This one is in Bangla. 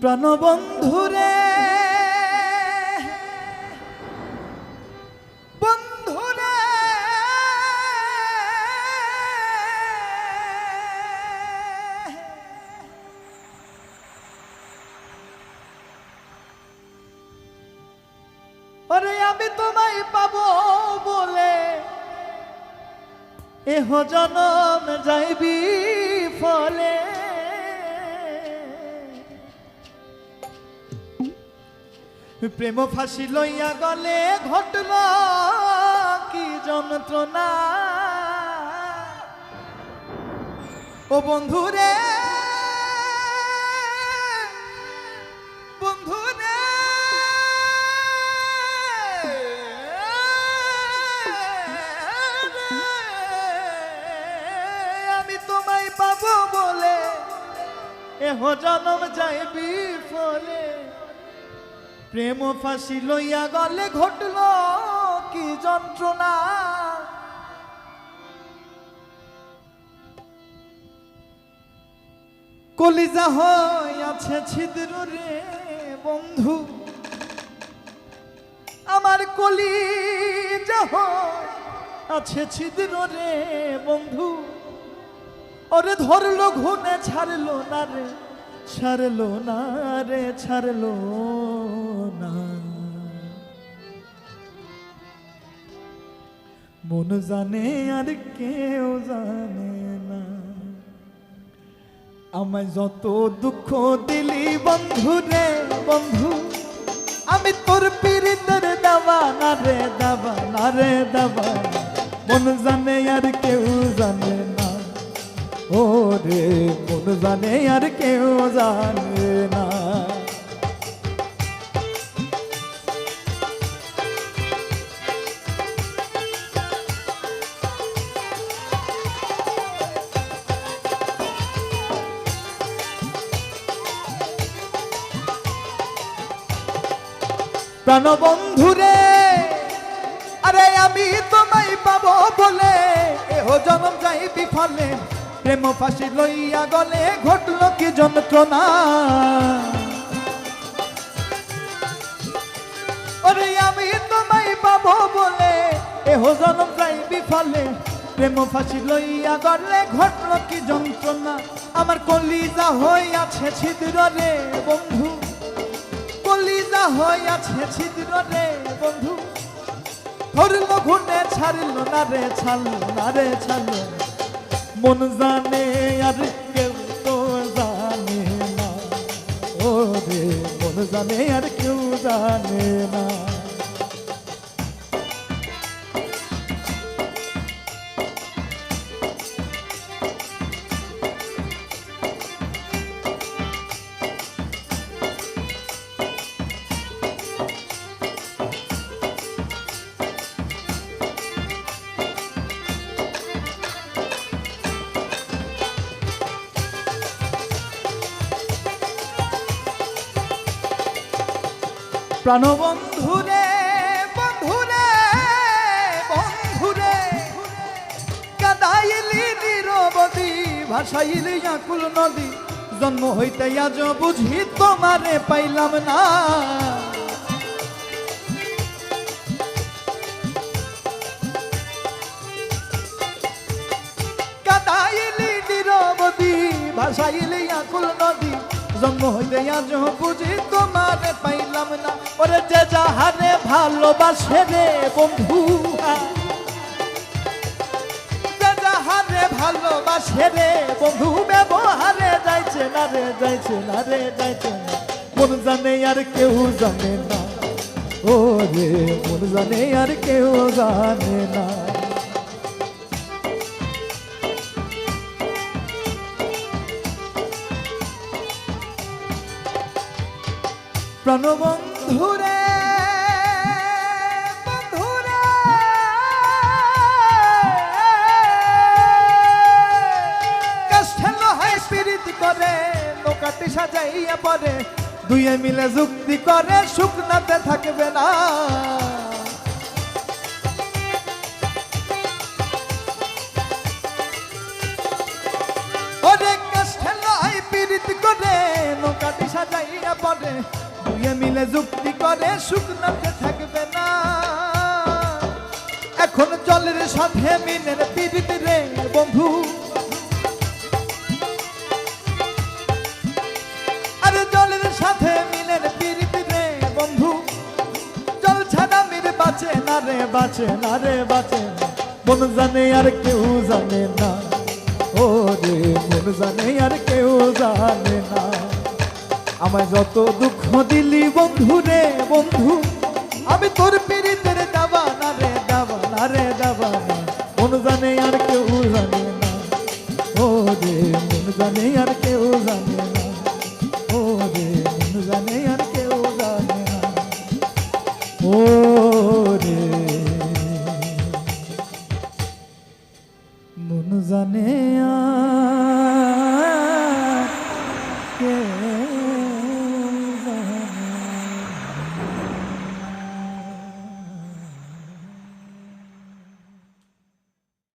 প্রাণবন্ধুরে। আমি পাবো বলে জনম যাইবি ফলে। প্রেম ফাঁসি লইয়া গলে ঘটল কি যন্ত্রণা? ও বন্ধুরে বন্ধুরে, আমি তোমায় পাবো বলে এহ জনম যাইবি ফলে। প্রেম ফাঁসি লইয়া গলে ঘটল কি যন্ত্রণা? কলিজা আছে ছিদ্র রে বন্ধু। আমার কলিজা আছে ছিদ্র রে বন্ধু। ওরে ধরলো ঘুনে ছাড়লো না রে। ছাড়লো না রে, ছাড়লো না। মন জানে আর কেউ জানে না। আমায় যত দুঃখ দিলি, বন্ধু রে, বন্ধু, আমি তোর পীড়িতের দাবা না রে দাবা না রে দাবা মন জানে আর কেউ জানে না। ও রে মন জানে আর কেউ জানে না। প্রাণবন্ধুরে, আরে আমি তোমায় পাবো বলে এহ জনম যাই বিফলে। প্রেম ফাঁসি লইয়া গলে ঘটল কি যন্ত্রণা? আরে আমি তোমায় পাবো বলে এহ জনম যাই বিফলে। প্রেম ফাঁসি লইয়া গলে ঘটল কি যন্ত্রণা? আমার কলিজা হইয়াছে ছিদ্র রে বন্ধু। কলিজা হইয়াছে ছিদ্র রে বন্ধু। ধরল ঘুনে ছাড়ল না রে, ছাড়ল না রে, ছাড়ল মন জানে আর কেউ তো জানে না। ও রে মন জানে আর কেউ জানে না। প্রাণবন্ধুরে, বন্ধুরে বন্ধুরে। কাদাইলি নিরবধি ভাসাইলি আকুল নদী। জন্ম হইতে আজ বুঝি তোমারে পাইলাম না। কাদাইলি ভাসাইলি আকুল নদী। জন্ম হইতে আজ বুঝি তোমারে না। ওরে যে যাহারে ভালোবাসে রে বন্ধু, যে যাহারে ভালোবাসে রে বন্ধু, ব্যবহারে যাইছে না রে, যাইছে না রে, যাইছে না। মন জানে আর কেউ জানে না। ও রে মন জানে আর কেউ জানে না। প্রাণবন্ধুরে বন্ধুরে করে, নৌকাটি সাজাইয়া পরে দুইয়ে মিলে যুক্তি করে শুকনাতে থাকবে না। ওরে কাষ্ঠেল হাই পিরিত করে, নৌকাটি সাজাইয়া ছেলে যুক্তি করে শুকনাতে থাকবে না। এখন জলের সাথে মিনের পিড়িতে রে, বন্ধু। আরে জলের সাথে মিনের পিড়িতে রে, বন্ধু। জল ছাড়া মির বাঁচে না রে, বাঁচে না রে, বাঁচে না। মন জানে আর কেউ জানে না। ও রে, মন জানে আর কেউ জানে না। আমায় যত দুঃখ দিলি বন্ধু রে বন্ধু, আমি তোর পিড়িতের দাবা না রে দাবা না রে দাবা মন জানে আর কেউ জানে না। ও রে, মন জানে আর